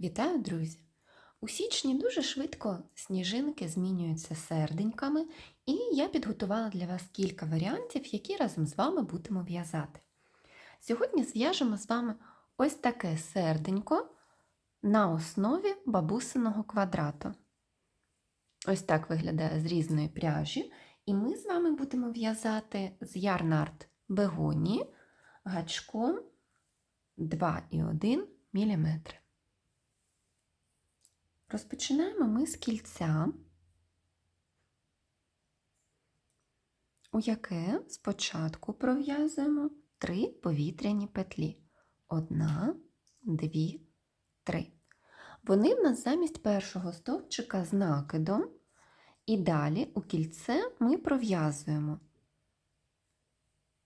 Вітаю, друзі! У січні дуже швидко сніжинки змінюються серденьками, і я підготувала для вас кілька варіантів, які разом з вами будемо в'язати. Сьогодні зв'яжемо з вами ось таке серденько на основі бабусиного квадрату. Ось так виглядає з різної пряжі, і ми з вами будемо в'язати з ярнард бегонії гачком 2,1 мм. Розпочинаємо ми з кільця, у яке спочатку пров'язуємо три повітряні петлі. Одна, дві, три. Вони в нас замість першого стовпчика з накидом, і далі у кільце ми пров'язуємо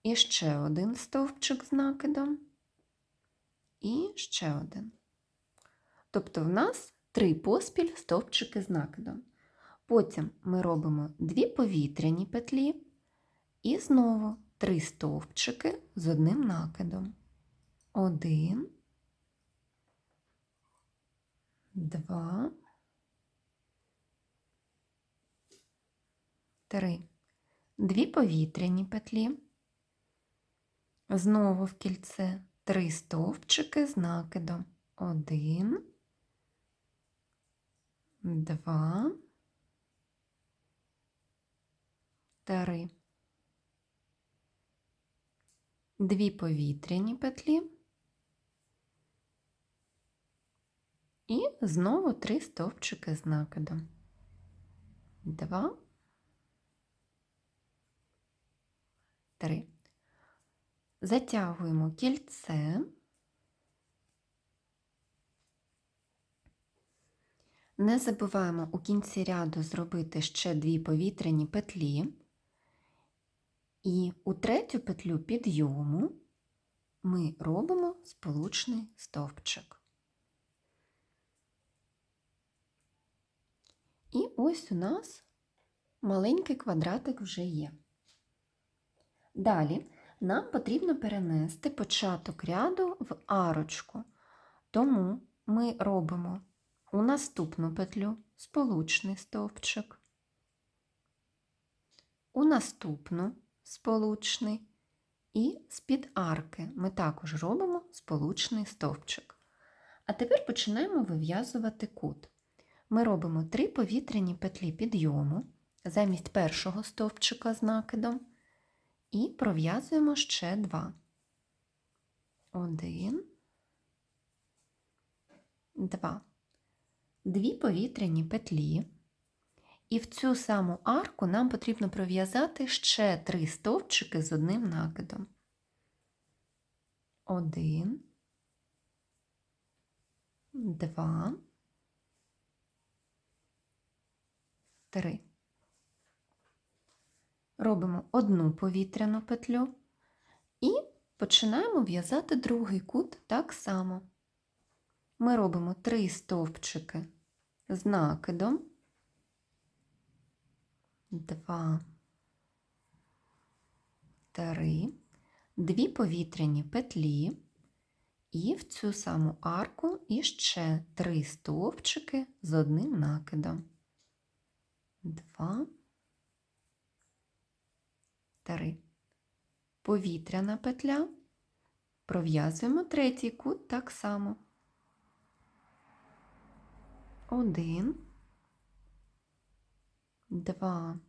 і ще один стовпчик з накидом, і ще один. Тобто в нас три поспіль стовпчики з накидом. Потім ми робимо дві повітряні петлі і знову три стовпчики з одним накидом. Один, два, три. Дві повітряні петлі. Знову в кільце три стовпчики з накидом. Один, два, три. Дві повітряні петлі. І знову три стовпчики з накидом. Два, три. Затягуємо кільце. Не забуваємо у кінці ряду зробити ще дві повітряні петлі. І у третю петлю підйому ми робимо сполучний стовпчик. І ось у нас маленький квадратик вже є. Далі нам потрібно перенести початок ряду в арочку, тому ми робимо у наступну петлю сполучний стовпчик, у наступну сполучний і з-під арки ми також робимо сполучний стовпчик. А тепер починаємо вив'язувати кут. Ми робимо три повітряні петлі підйому замість першого стовпчика з накидом і пров'язуємо ще два. Один, два дві повітряні петлі, і в цю саму арку нам потрібно пров'язати ще три стовпчики з одним накидом. Один, два, три. Робимо одну повітряну петлю і починаємо в'язати другий кут так само ми робимо три стовпчики з накидом, два, три, дві повітряні петлі, і в цю саму арку іще три стовпчики з одним накидом. Два, три. Повітряна петля. Пров'язуємо третій кут так само один, два,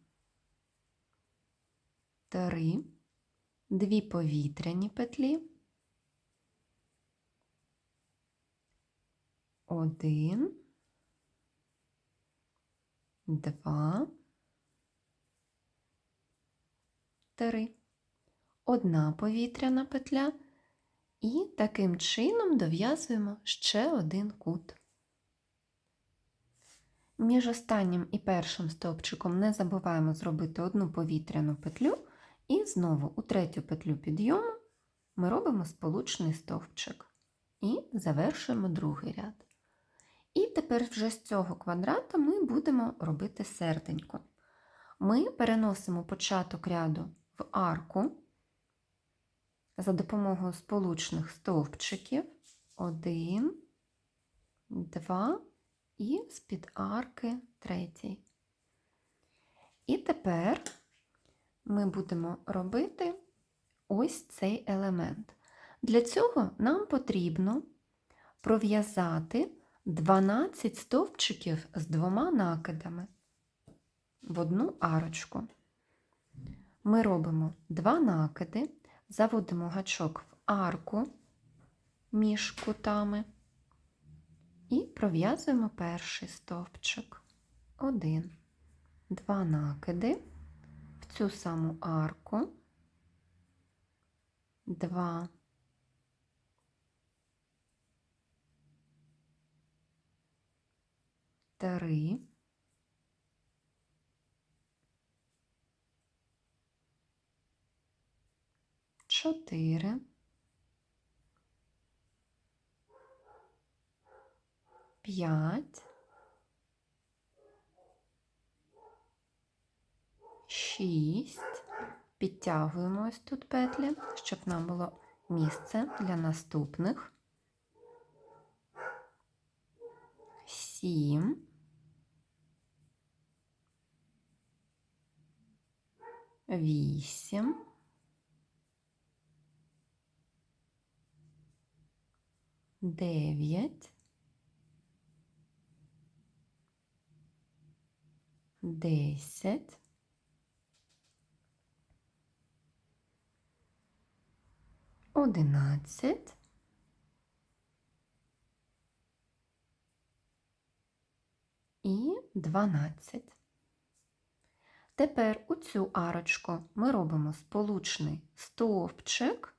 три, дві повітряні петлі, один, два, три, одна повітряна петля. І таким чином дов'язуємо ще один кут. Між останнім і першим стовпчиком не забуваємо зробити одну повітряну петлю, і знову у третю петлю підйому ми робимо сполучний стовпчик і завершуємо другий ряд. І тепер вже з цього квадрата ми будемо робити серденько. Ми переносимо початок ряду в арку за допомогою сполучних стовпчиків. Один, два і з-під арки третій. І тепер ми будемо робити ось цей елемент. Для цього нам потрібно пров'язати 12 стовпчиків з двома накидами в одну арочку. Ми робимо два накиди, заводимо гачок в арку між кутами і пров'язуємо перший стовпчик. Один, два накиди. В цю саму арку, два, три, чотири, п'ять, шість. Підтягуємо ось тут петлі, щоб нам було місце для наступних. Сім. Вісім. Дев'ять. Десять. Одинадцять. І дванадцять. Тепер у цю арочку ми робимо сполучний стовпчик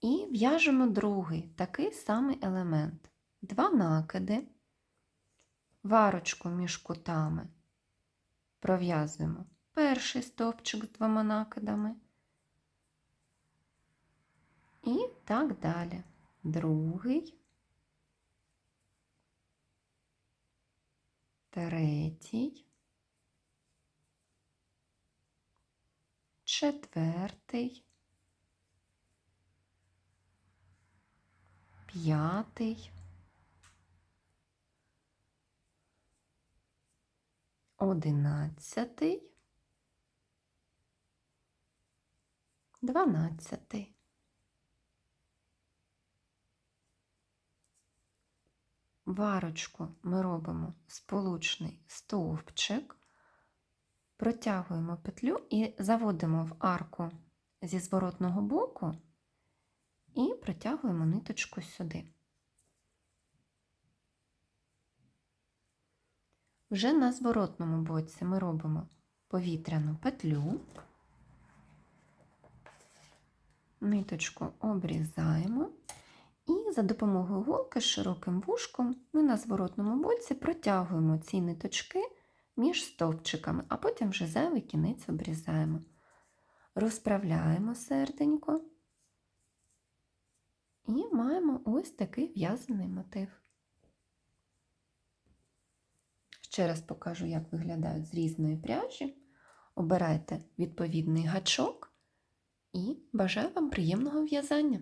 і в'яжемо другий такий самий елемент. Два накиди, в арочку між кутами пров'язуємо. Перший стовпчик з двома накидами. І так далі. Другий, третій, четвертий, п'ятий, одинадцятий, дванадцятий. В арочку ми робимо сполучний стовпчик, протягуємо петлю і заводимо в арку зі зворотного боку і протягуємо ниточку сюди. Вже на зворотному боці ми робимо повітряну петлю, ниточку обрізаємо. І за допомогою голки з широким вушком ми на зворотному боці протягуємо ці ниточки між стовпчиками, а потім вже зайвий кінець обрізаємо. Розправляємо серденько і маємо ось такий в'язаний мотив. Ще раз покажу, як виглядають з різної пряжі. Обирайте відповідний гачок і бажаю вам приємного в'язання!